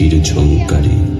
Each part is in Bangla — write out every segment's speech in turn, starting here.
길의 정가리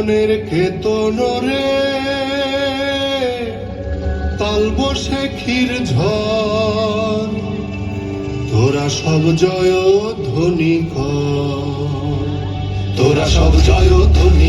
নূতনের কেতন রে তাল বসে ক্ষীর ঝড়। তোরা সব জয় ধ্বনি তোরা সব জয় ধ্বনি